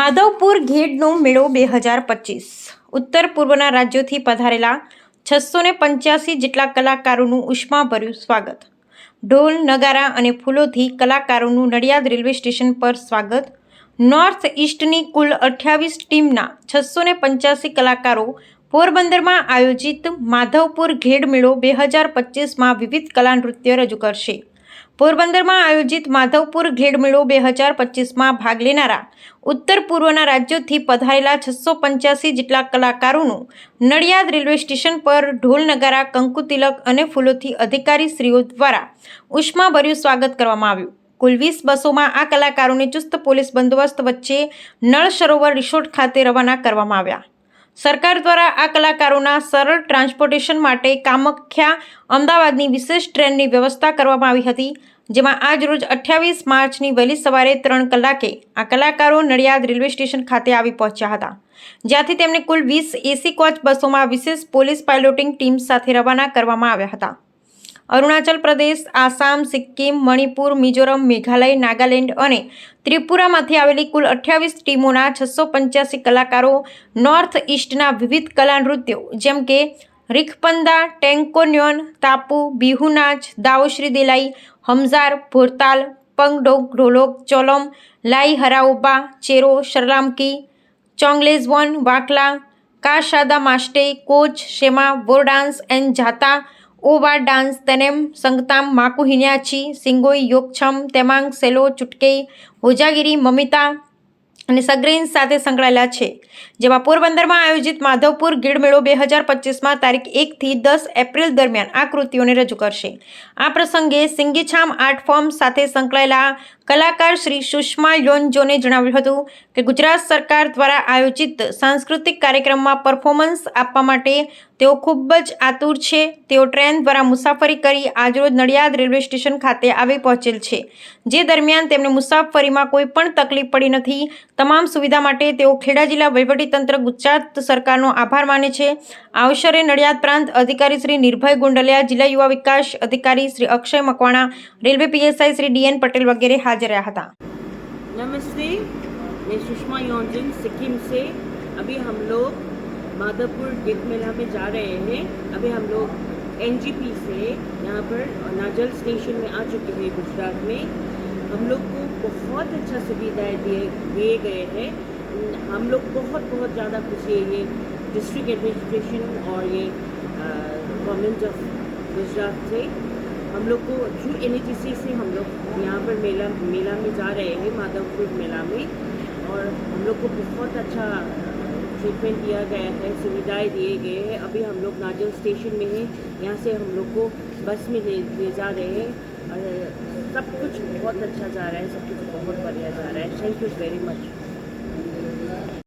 માધવપુર ઘેડનો મેળો બે હજાર પચીસ. ઉત્તર પૂર્વના રાજ્યોથી પધારેલા છસો ને પંચ્યાસી જેટલા કલાકારોનું ઉષ્માભર્યું સ્વાગત. ઢોલ, નગારા અને ફૂલોથી કલાકારોનું નડિયાદ રેલવે સ્ટેશન પર સ્વાગત. નોર્થ ઇસ્ટની કુલ અઠ્યાવીસ ટીમના છસો ને પંચ્યાસી કલાકારો પોરબંદરમાં આયોજિત માધવપુર ઘેડ મેળો બે હજાર પચીસમાં વિવિધ કલા નૃત્ય રજૂ કરશે. પોરબંદરમાં આયોજિત માધવપુર ઘેડ મેળો બે હજાર પચીસમાં ભાગ લેનારા ઉત્તર પૂર્વના રાજ્યોથી પધારેલા છસો પંચ્યાસી જેટલા કલાકારોનું નડિયાદ રેલવે સ્ટેશન પર ઢોલ નગારા, કંકુ અને ફૂલોથી અધિકારી શ્રીઓ દ્વારા ઉષ્માભર્યું સ્વાગત કરવામાં આવ્યું. કુલ વીસ બસોમાં આ કલાકારોને ચુસ્ત પોલીસ બંદોબસ્ત વચ્ચે નળ સરોવર રિસોર્ટ ખાતે રવાના કરવામાં આવ્યા. સરકાર દ્વારા આ કલાકારોના સરળ ટ્રાન્સપોર્ટેશન માટે કામખ્યા અમદાવાદની વિશેષ ટ્રેનની વ્યવસ્થા કરવામાં આવી હતી, જેમાં આજ રોજ અઠ્યાવીસ માર્ચની વહેલી સવારે ત્રણ કલાકે આ કલાકારો નડિયાદ રેલવે સ્ટેશન ખાતે આવી પહોંચ્યા હતા. જ્યાંથી તેમને કુલ વીસ એસી કોચ બસોમાં વિશેષ પોલીસ પાયલોટિંગ ટીમ સાથે રવાના કરવામાં આવ્યા હતા. અરુણાચલ પ્રદેશ, આસામ, સિક્કિમ, મણિપુર, મિઝોરમ, મેઘાલય, નાગાલેન્ડ અને ત્રિપુરામાંથી આવેલી કુલ અઠ્યાવીસ ટીમોના છસો પંચ્યાસી કલાકારો નોર્થ ઇસ્ટના વિવિધ કલા નૃત્યો, જેમ કે રીખપંદા ટેન્કોન્યોન તાપુ, બિહુ નાચ દાઉશ્રી દેલાઈ, હમઝાર, ભોરતાલ પંગડોક ઢોલોક, ચોલમ, લાઈ હરાઓબા ચેરો, શરલામકી ચોંગલેઝવોન વાકલા કાશાદા માસ્ટે કોચ, શેમા, વોર ડાન્સ એન્ડ જાતા ઓવા ડાન્સ તેનેમ સંગતામ માકુ હિન્યાછી સિંગોઈ યોગછમ, તેમાંગ સેલો ચુટકે હોજાગીરી, મમિતા અને સગ્રીન સાથે સંકળાયેલા છે, જેમાં પોરબંદરમાં આયોજિત માધવપુર ગીડ મેળો બે હજાર પચીસમાં તારીખ એકથી દસ એપ્રિલ દરમિયાન આ કૃતિઓને રજૂ કરશે. આ પ્રસંગે સિંગીછામ આર્ટ ફોર્મ સાથે સંકળાયેલા કલાકાર શ્રી સુષ્મા યોનજોને જણાવ્યું હતું કે ગુજરાત સરકાર દ્વારા આયોજિત સાંસ્કૃતિક કાર્યક્રમમાં પરફોર્મન્સ આપવા માટે તેઓ ખૂબ જ આતુર છે. તેઓ ટ્રેન દ્વારા મુસાફરી કરી આજરોજ નડિયાદ રેલવે સ્ટેશન ખાતે આવી પહોંચેલ છે. જે દરમિયાન તેમને મુસાફરીમાં કોઈ પણ તકલીફ પડી નથી. તમામ સુવિધા માટે તેઓ ખેડા જિલ્લા વહીવટીતંત્ર ગુજરાત સરકારનો આભાર માને છે. આ અવસરે નડિયાદ પ્રાંત અધિકારી શ્રી નિર્ભય ગુંડલિયા, જિલ્લા યુવા વિકાસ અધિકારી Shri Akshay Makwana, railway PSI Shri DN Patel વગેરે હાજર हाजिर था नमस्ते, मैं सुषमा योजन, सिक्किम से। अभी हम लोग माधवपुर गीत मेला में जा रहे हैं। अभी हम लोग एनजीपी से यहाँ पर नाजल स्टेशन में आ चुके हैं गुजरात में। हम लोग को बहुत अच्छा सुविधाएँ दिए दिए गए हैं। हम लोग बहुत बहुत ज़्यादा खुशी है ये डिस्ट्रिक्ट एडमिनिस्ट्रेशन और ये गवर्नमेंट ऑफ़ गुजरात से। हम लोग को थ्रू एन से हम लोग यहाँ पर मेला मेला में जा रहे हैं, माधवपुर मेला में। और हम लोग को बहुत अच्छा ट्रीटमेंट दिया गया है, सुविधाएँ दिए गए हैं। अभी हम लोग नाजल स्टेशन में हैं, यहाँ से हम लोग को बस में ले ले जा रहे हैं। और सब कुछ बहुत अच्छा जा रहा है, सब कुछ बहुत बढ़िया जा रहा है। Thank you very much